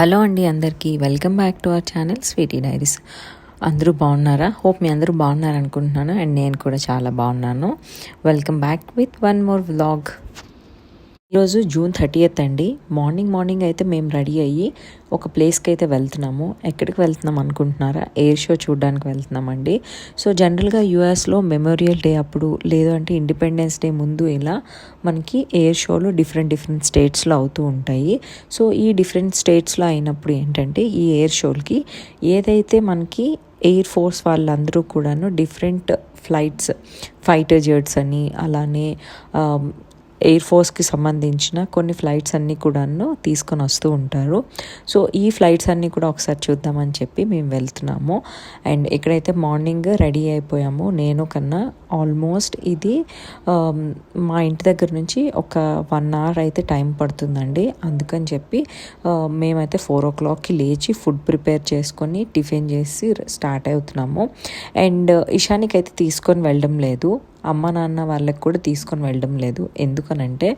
Hello అండి అందరికీ. Welcome back to our channel Sweety Diaries. అందరూ బాగున్నారా? హోప్ మీ అందరూ బాగున్నారు అనుకుంటున్నాను అండ్ నేను కూడా చాలా బాగున్నాను. Welcome back with one more vlog. ఈరోజు జూన్ థర్టీయత్ అండి. మార్నింగ్ మార్నింగ్ అయితే మేము రెడీ అయ్యి ఒక ప్లేస్కి అయితే వెళ్తున్నాము. ఎక్కడికి వెళ్తున్నాం అనుకుంటున్నారా? ఎయిర్ షో చూడడానికి వెళ్తున్నామండి. సో జనరల్గా యూఎస్లో మెమోరియల్ డే అప్పుడు లేదు అంటే ఇండిపెండెన్స్ డే ముందు ఇలా మనకి ఎయిర్ షోలు డిఫరెంట్ డిఫరెంట్ స్టేట్స్లో అవుతూ ఉంటాయి. సో ఈ డిఫరెంట్ స్టేట్స్లో అయినప్పుడు ఏంటంటే ఈ ఎయిర్ షోలకి ఏదైతే మనకి ఎయిర్ ఫోర్స్ వాళ్ళందరూ కూడాను డిఫరెంట్ ఫ్లైట్స్ ఫైటర్ జెట్స్ అని అలానే ఎయిర్ ఫోర్స్కి సంబంధించిన కొన్ని ఫ్లైట్స్ అన్నీ కూడాను తీసుకొని వస్తూ ఉంటారు. సో ఈ ఫ్లైట్స్ అన్నీ కూడా ఒకసారి చూద్దామని చెప్పి మేము వెళ్తున్నాము. అండ్ ఇక్కడైతే మార్నింగ్ రెడీ అయిపోయాము నేను కన్నా ఆల్మోస్ట్ ఇది మా ఇంటి దగ్గర నుంచి ఒక వన్ అవర్ అయితే టైం పడుతుందండి. అందుకని చెప్పి మేమైతే ఫోర్ ఓ క్లాక్కి లేచి ఫుడ్ ప్రిపేర్ చేసుకొని టిఫిన్ చేసి స్టార్ట్ అవుతున్నాము. అండ్ ఇషానికి అయితే తీసుకొని వెళ్ళడం లేదు. అమ్మ నాన్న వాళ్ళకి కూడా తీసుకొని వెళ్ళడం లేదు. ఎందుకనంటే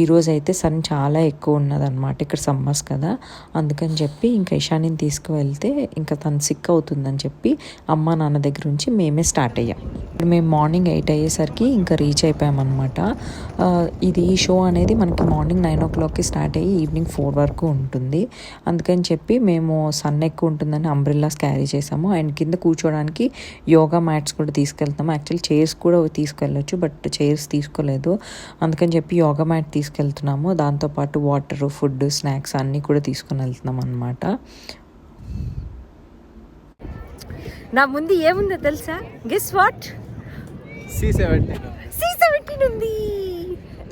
ఈరోజు అయితే సన్ చాలా ఎక్కువ ఉన్నదన్నమాట ఇక్కడ సమ్మర్స్ కదా. అందుకని చెప్పి ఇంకా ఇషాని తీసుకువెళ్తే ఇంకా తను సిక్ అవుతుందని చెప్పి అమ్మ నాన్న దగ్గర నుంచి మేమే స్టార్ట్ అయ్యాం. ఇప్పుడు మేము మార్నింగ్ ఎయిట్ అయ్యేసరికి ఇంకా రీచ్ అయిపోయామన్నమాట. ఇది ఈ షో అనేది మనకి మార్నింగ్ నైన్ ఓ క్లాక్కి స్టార్ట్ అయ్యి ఈవినింగ్ ఫోర్ వరకు ఉంటుంది. అందుకని చెప్పి మేము సన్ ఎక్కువ ఉంటుందని అంబ్రిల్లాస్ క్యారీ చేసాము అండ్ కింద కూర్చోడానికి యోగా మ్యాట్స్ కూడా తీసుకెళ్తాము యాక్చువల్లీ చైర్స్ కూడా తీసుకెళ్ళొచ్చు బట్ చైర్స్ తీసుకోలేదు. అందుకని చెప్పి యోగా మ్యాట్ తీసుకెళ్తున్నాము. దాంతోపాటు వాటర్ ఫుడ్ స్నాక్స్ అన్నీ కూడా తీసుకుని వెళ్తున్నాం అనమాట నా ముందు ఏముందో తెలుసా? Guess what C seventeen C seventeen ఉంది.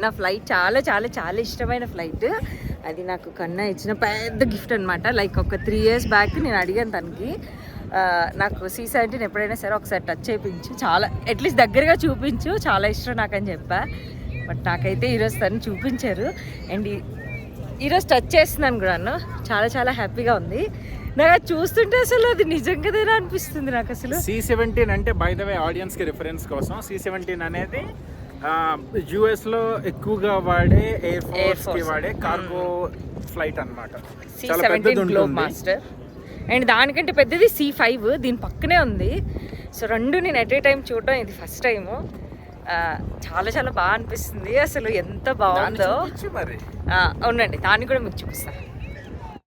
నా ఫ్లైట్ చాలా చాలా చాలా ఇష్టమైన ఫ్లైట్ అది నాకు కన్నా ఇచ్చిన పెద్ద గిఫ్ట్ అనమాట లైక్ ఒక త్రీ ఇయర్స్ బ్యాక్ నేను అడిగాను తనకి. నాకు సి సెవెంటీన్ ఎప్పుడైనా సరే ఒకసారి టచ్ చేయించు చాలా అట్లీస్ట్ దగ్గరగా చూపించు. చాలా ఇష్టం నాకు అని చెప్పా. బట్ నాకైతే ఈరోజు తను చూపించారు. అండ్ ఈరోజు టచ్ చేస్తున్నాను కూడాను చాలా చాలా హ్యాపీగా ఉంది. నాకు అది చూస్తుంటే అసలు అది నిజంగానేనా అనిపిస్తుంది నాకు అసలు? సి సెవెంటీన్ అంటే బై ద వే ఆడియన్స్కి రిఫరెన్స్ కోసం. సి సెవెంటీన్ అనేది యుఎస్లో ఎక్కువగా వాడే ఎయిర్ ఫోర్స్కి. వాడే కార్గో ఫ్లైట్ అన్నమాట. C seventeen Globemaster and దానికంటే పెద్దది సి ఫైవ్ దీని పక్కనే ఉంది. సో రెండు నేను ఎట్ ఏ టైం చూడటం ఇది ఫస్ట్ టైము చాలా చాలా బాగా అనిపిస్తుంది. అసలు ఎంత బాగుందో. చూపించు మరి. ఆ, అవునండి. దాన్ని కూడా మీకు చూపిస్తాను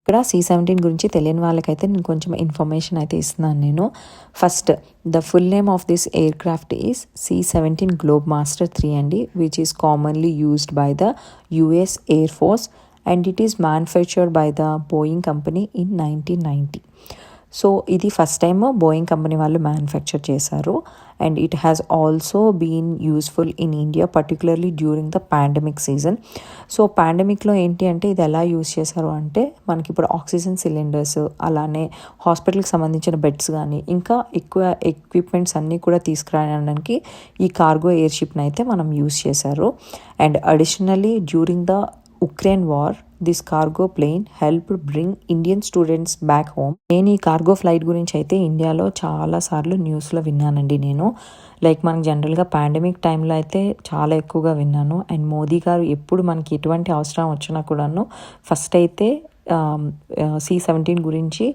ఇక్కడ సి సెవెంటీన్ గురించి తెలియని వాళ్ళకైతే నేను కొంచెం ఇన్ఫర్మేషన్ అయితే ఇస్తున్నాను నేను. First the full name of this aircraft is C seventeen Globemaster three అండి which is commonly used by the US air force and it is manufactured by the Boeing company in nineteen ninety so ఇది first time Boeing company వాళ్ళు manufacture చేశారు. And it has also been useful in India particularly during the pandemic season so పాండమిక్లో ఏంటి అంటే ఇది ఎలా use చేశారు అంటే మనకి ఇప్పుడు ఆక్సిజన్ సిలిండర్స్ అలానే హాస్పిటల్కి సంబంధించిన బెడ్స్ కానీ ఇంకా ఎక్కువ ఎక్విప్మెంట్స్ అన్నీ కూడా తీసుకురావడానికి ఈ కార్గో ఎయిర్షిప్ని అయితే మనం యూస్ చేశారు. And additionally during the Ukraine war this cargo plane help bring Indian students back home. నేను ఈ కార్గో ఫ్లైట్ గురించి అయితే ఇండియాలో చాలా సార్లు న్యూస్లో విన్నానండి నేను. లైక్ మనకు జనరల్గా పాండమిక్ టైంలో అయితే చాలా ఎక్కువగా విన్నాను. అండ్ మోదీ గారు ఎప్పుడు మనకి ఎటువంటి అవసరం వచ్చినా కూడాను ఫస్ట్ అయితే సి సెవెంటీన్ గురించి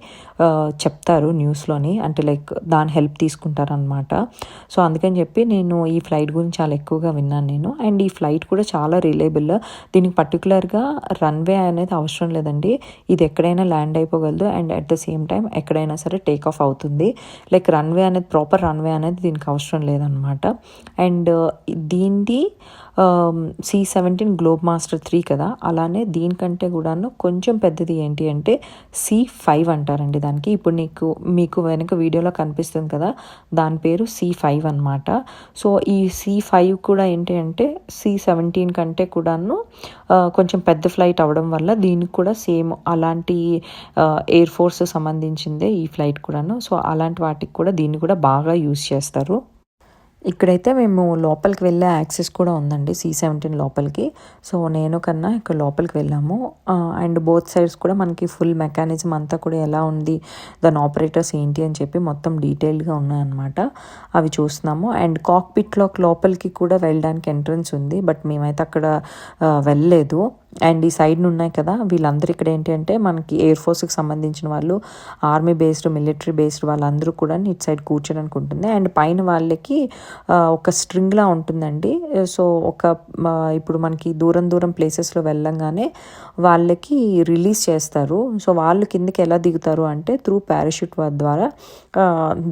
చెప్తారు న్యూస్లోని. అంటే లైక్ దాని హెల్ప్ తీసుకుంటారనమాట సో అందుకని చెప్పి నేను ఈ ఫ్లైట్ గురించి చాలా ఎక్కువగా విన్నాను నేను. అండ్ ఈ ఫ్లైట్ కూడా చాలా రిలయబుల్. దీనికి పర్టికులర్గా రన్వే అనేది అవసరం లేదండి. ఇది ఎక్కడైనా land అయిపోగలదు. And at the same time ఎక్కడైనా సరే టేక్ ఆఫ్ అవుతుంది. లైక్ రన్వే అనేది ప్రాపర్ రన్వే అనేది దీనికి అవసరం లేదనమాట అండ్ దీనిది C seventeen Globemaster three కదా. అలానే దీనికంటే కూడాను కొంచెం పెద్దది ఏంటి అంటే సి ఫైవ్ అంటారండి దానికి. ఇప్పుడు నీకు మీకు వెనక వీడియోలో కనిపిస్తుంది కదా దాని పేరు సి ఫైవ్ అనమాట సో ఈ సి ఫైవ్ కూడా ఏంటి అంటే సి సెవెంటీన్ కంటే కూడాను కొంచెం పెద్ద ఫ్లైట్ అవడం వల్ల దీనికి కూడా సేమ్ అలాంటి ఎయిర్ ఫోర్స్ సంబంధించిందే ఈ ఫ్లైట్ కూడాను. సో అలాంటి వాటికి కూడా దీన్ని కూడా బాగా యూస్ చేస్తారు. ఇక్కడైతే మేము లోపలికి వెళ్ళే యాక్సెస్ కూడా ఉందండి సి సెవెంటీన్ లోపలికి. సో నేను కన్నా ఇక్కడ లోపలికి వెళ్ళాము. అండ్ బోత్ సైడ్స్ కూడా మనకి ఫుల్ మెకానిజం అంతా కూడా ఎలా ఉంది దాని ఆపరేటర్స్ ఏంటి అని చెప్పి మొత్తం డీటెయిల్డ్గా ఉన్నాయన్నమాట. అవి చూస్తున్నాము. అండ్ కాక్పిట్లో లోపలికి కూడా వెళ్ళడానికి ఎంట్రన్స్ ఉంది బట్ మేమైతే అక్కడ వెళ్ళలేదు. అండ్ ఈ సైడ్ ఉన్నాయి కదా వీళ్ళందరూ ఇక్కడ ఏంటి అంటే మనకి ఎయిర్ ఫోర్స్కి సంబంధించిన వాళ్ళు ఆర్మీ బేస్డ్ మిలిటరీ బేస్డ్ వాళ్ళందరూ కూడా ఇటు సైడ్ కూర్చోడానికి ఉంటుంది. అండ్ పైన వాళ్ళకి ఒక స్ట్రింగ్లా ఉంటుందండి. సో ఒక ఇప్పుడు మనకి దూరం దూరం ప్లేసెస్లో వెళ్ళంగానే వాళ్ళకి రిలీజ్ చేస్తారు. సో వాళ్ళు కిందకి ఎలా దిగుతారు అంటే త్రూ పారాషూట్ ద్వారా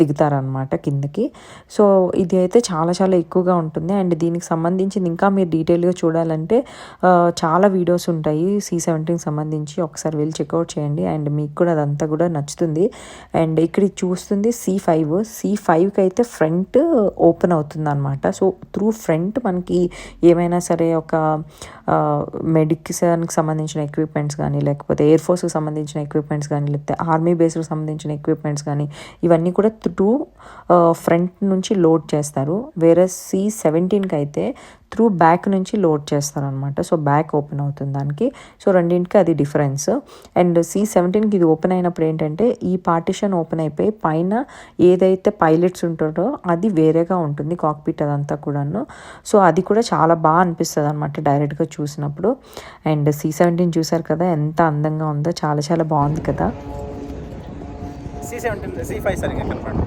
దిగుతారనమాట కిందకి. సో ఇది అయితే చాలా చాలా ఎక్కువగా ఉంటుంది. అండ్ దీనికి సంబంధించింది ఇంకా మీరు డీటెయిల్గా చూడాలంటే చాలా వీడియో వీడియోస్ ఉంటాయి. సి సెవెంటీన్కి సంబంధించి ఒకసారి వెళ్ళి చెక్అవుట్ చేయండి. అండ్ మీకు కూడా అదంతా కూడా నచ్చుతుంది. అండ్ ఇక్కడ చూస్తుంది సి ఫైవ్. సి ఫైవ్కి అయితే ఫ్రంట్ ఓపెన్ అవుతుంది అనమాట సో త్రూ ఫ్రంట్ మనకి ఏమైనా సరే ఒక మెడికిసన్కి సంబంధించిన ఎక్విప్మెంట్స్ కానీ లేకపోతే ఎయిర్ ఫోర్స్కి సంబంధించిన ఎక్విప్మెంట్స్ కానీ లేకపోతే ఆర్మీ బేస్కి సంబంధించిన ఎక్విప్మెంట్స్ కానీ ఇవన్నీ కూడా త్రూ ఫ్రంట్ నుంచి లోడ్ చేస్తారు. వేరే సి సెవెంటీన్కి అయితే త్రూ బ్యాక్ నుంచి లోడ్ చేస్తారనమాట సో బ్యాక్ ఓపెన్ అవుతుంది దానికి. సో రెండింటికి అది డిఫరెన్స్ అండ్ సి సెవెంటీన్కి ఇది ఓపెన్ అయినప్పుడు ఏంటంటే ఈ పార్టిషన్ ఓపెన్ అయిపోయి పైన ఏదైతే పైలట్స్ ఉంటారో అది వేరేగా ఉంటుంది కాక్పిట్ అదంతా కూడాను. సో అది కూడా చాలా బాగా అనిపిస్తుంది అనమాట డైరెక్ట్గా చూసినప్పుడు. అండ్ సి సెవెంటీన్ చూసారు కదా ఎంత అందంగా ఉందో చాలా చాలా బాగుంది కదా. సి సెవెంటీన్ సి ఫైవ్ సరిగ్గా కనపడండి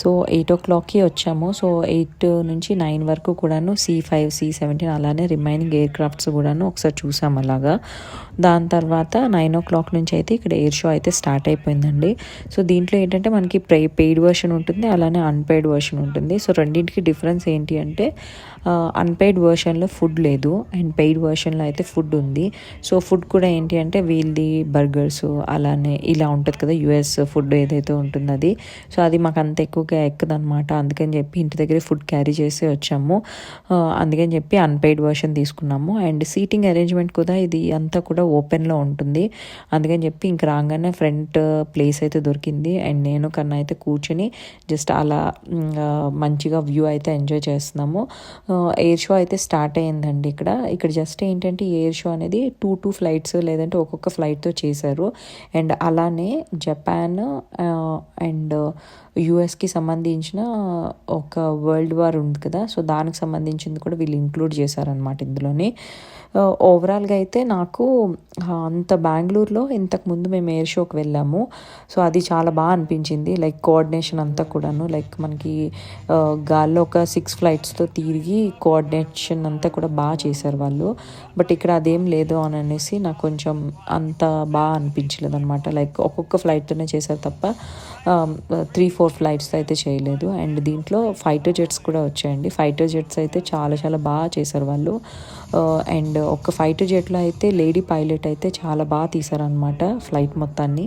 సో ఎయిట్ ఓ క్లాక్కి వచ్చాము. సో ఎయిట్ నుంచి నైన్ వరకు కూడాను సి ఫైవ్ సి సెవెంటీన్ అలానే రిమైనింగ్ ఎయిర్ క్రాఫ్ట్స్ కూడాను ఒకసారి చూసాం అలాగా. దాని తర్వాత నైన్ ఓ క్లాక్ నుంచి అయితే ఇక్కడ ఎయిర్ షో అయితే స్టార్ట్ అయిపోయిందండి. సో దీంట్లో ఏంటంటే మనకి ప్రే పెయిడ్ వర్షన్ ఉంటుంది అలానే అన్పెయిడ్ వర్షన్ ఉంటుంది. సో రెండింటికి డిఫరెన్స్ ఏంటి అంటే అన్పెయిడ్ వర్షన్లో ఫుడ్ లేదు అండ్ పెయిడ్ వర్షన్లో అయితే ఫుడ్ ఉంది. సో ఫుడ్ కూడా ఏంటి అంటే వీళ్ళది బర్గర్స్ అలానే ఇలా ఉంటుంది కదా యుఎస్ ఫుడ్ ఏదైతే ఉంటుందో అది. సో అది మాకు అంత ఎక్కువ ఎక్కువగా ఎక్కదనమాట అందుకని చెప్పి ఇంటి దగ్గరే ఫుడ్ క్యారీ చేసి వచ్చాము. అందుకని చెప్పి అన్పెయిడ్ వర్షన్ తీసుకున్నాము. అండ్ సీటింగ్ అరేంజ్మెంట్ కూడా ఇది అంతా కూడా ఓపెన్లో ఉంటుంది. అందుకని చెప్పి ఇంక రాగానే ఫ్రంట్ ప్లేస్ అయితే దొరికింది. అండ్ నేను కన్నా అయితే కూర్చొని జస్ట్ అలా మంచిగా వ్యూ అయితే ఎంజాయ్ చేస్తున్నాము. ఎయిర్ షో అయితే స్టార్ట్ అయ్యిందండి ఇక్కడ. ఇక్కడ జస్ట్ ఏంటంటే ఎయిర్ షో అనేది టూ టూ ఫ్లైట్స్ లేదంటే ఒక్కొక్క ఫ్లైట్తో చేశారు. అండ్ అలానే జపాన్ అండ్ యుఎస్కి సంబంధించిన ఒక వరల్డ్ వార్ ఉంది కదా సో దానికి సంబంధించింది కూడా వీళ్ళు ఇంక్లూడ్ చేశారనమాట ఇందులోని. ఓవరాల్గా అయితే నాకు అంత బెంగళూరులో ఇంతకు ముందు మేము ఎయిర్ షోకి వెళ్ళాము. సో అది చాలా బాగా అనిపించింది లైక్ కోఆర్డినేషన్ అంతా కూడాను లైక్ మనకి గాల్లో ఒక సిక్స్ ఫ్లైట్స్తో తిరిగి కోఆర్డినేషన్ అంతా కూడా బాగా చేశారు వాళ్ళు. బట్ ఇక్కడ అదేం లేదు అని అనేసి నాకు కొంచెం అంత బాగా అనిపించలేదు అనమాట లైక్ ఒక్కొక్క ఫ్లైట్తోనే చేశారు తప్ప త్రీ ఫోర్ ఫ్లైట్స్ అయితే చేయలేదు. అండ్ దీంట్లో ఫైటర్ జెట్స్ కూడా వచ్చాయండి. ఫైటర్ జెట్స్ అయితే చాలా చాలా బాగా చేశారు వాళ్ళు. అండ్ ఒక ఫైటర్ జెట్లో అయితే లేడీ పైలట్ అయితే చాలా బాగా తీశారనమాట ఫ్లైట్ మొత్తాన్ని.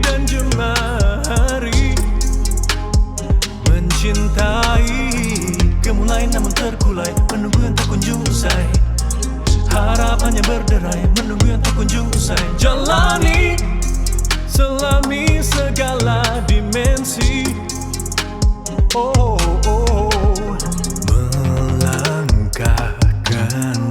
Dan jemari Mencintai. Gemulai namun terkulai Menunggu yang tak kunjung usai Harapannya berderai Menunggu yang tak kunjung usai. Jalani Selami segala dimensi. Oh, oh, oh. Melangkahkan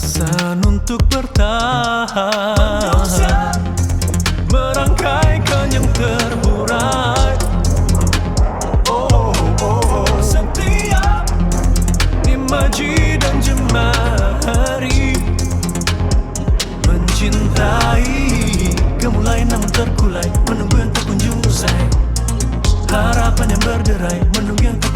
Alasan untuk bertahan. Merangkaikan yang terburai. Oh, oh, oh setiap imaji dan jemari. Mencintai Gemulai namun terkulai. Menunggu yang tak kunjung usai. Harapan yang berderai Menunggu yang tak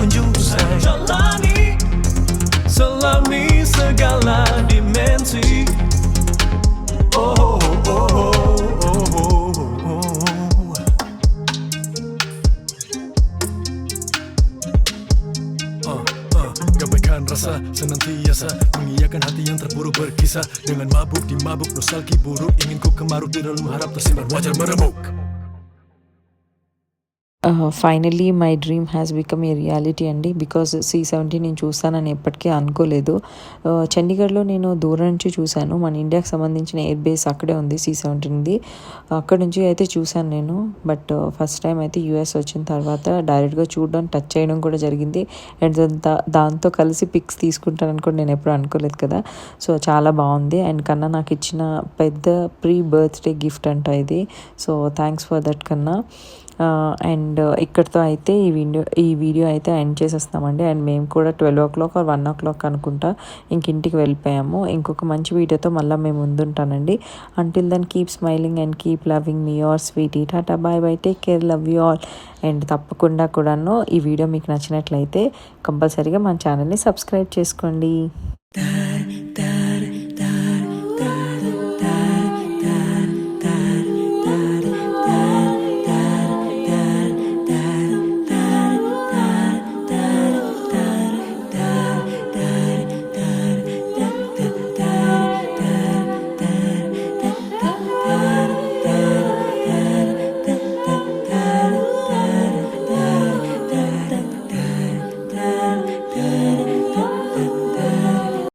mabuk di mabuk nostalgi buruk Ingin ku kemaruk di dalam harap tersimpan wajar meremuk finally my dream has become a reality అండి. Because C seventy నేను చూస్తానని ఎప్పటికీ అనుకోలేదు. చండీగఢ్లో నేను దూరం నుంచి చూశాను. మన ఇండియాకి సంబంధించిన ఎయిర్ బేస్ అక్కడే ఉంది సి సెవెంటీన్ది అక్కడ నుంచి అయితే చూశాను నేను. బట్ ఫస్ట్ టైం అయితే యూఎస్ వచ్చిన తర్వాత డైరెక్ట్గా చూడడం టచ్ చేయడం కూడా జరిగింది. అండ్ దా దాంతో కలిసి పిక్స్ తీసుకుంటానని కూడా నేను ఎప్పుడు అనుకోలేదు కదా. సో చాలా బాగుంది. అండ్ కన్నా నాకు ఇచ్చిన పెద్ద ప్రీ బర్త్డే గిఫ్ట్ అంట ఇది. సో థ్యాంక్స్ ఫర్ దట్ కన్నా. అండ్ uh, ఇక్కడితో అయితే ఈ వీడియో ఈ వీడియో అయితే ఎండ్ చేసేస్తామండి. అండ్ మేము కూడా twelve o'clock or one o'clock అనుకుంటా ఇంక ఇంటికి వెళ్ళిపోయాము. ఇంకొక మంచి వీడియోతో మళ్ళీ మేము ముందుంటానండి. Until then keep smiling and keep loving me our sweet tata bye bye take care love you all and తప్పకుండా కూడాను ఈ వీడియో మీకు నచ్చినట్లయితే కంపల్సరీగా మన ఛానల్ని సబ్స్క్రైబ్ చేసుకోండి.